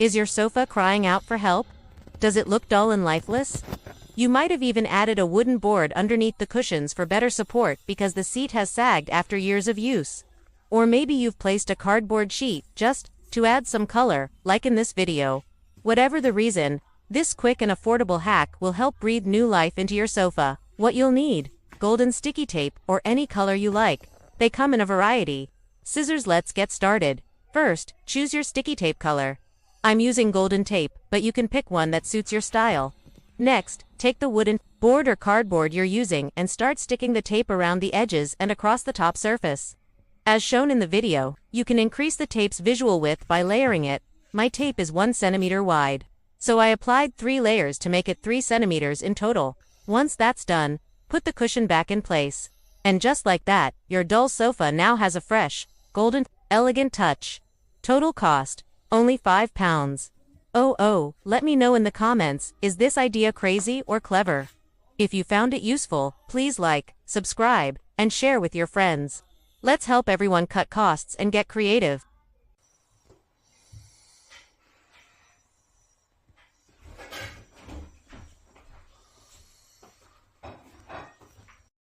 Is your sofa crying out for help? Does it look dull and lifeless? You might have even added a wooden board underneath the cushions for better support because the seat has sagged after years of use. Or maybe you've placed a cardboard sheet just to add some color, like in this video. Whatever the reason, this quick and affordable hack will help breathe new life into your sofa. What you'll need, golden sticky tape or any color you like. They come in a variety. Scissors let's get started. First, choose your sticky tape color. I'm using golden tape, but you can pick one that suits your style. Next, take the wooden board or cardboard you're using and start sticking the tape around the edges and across the top surface. As shown in the video, you can increase the tape's visual width by layering it. My tape is 1 centimeter wide. So I applied 3 layers to make it 3 centimeters in total. Once that's done, put the cushion back in place. And just like that, your dull sofa now has a fresh, golden, elegant touch. Total cost, only 5 pounds. Oh oh, let me know in the comments, is this idea crazy or clever? If you found it useful, please like, subscribe, and share with your friends. Let's help everyone cut costs and get creative.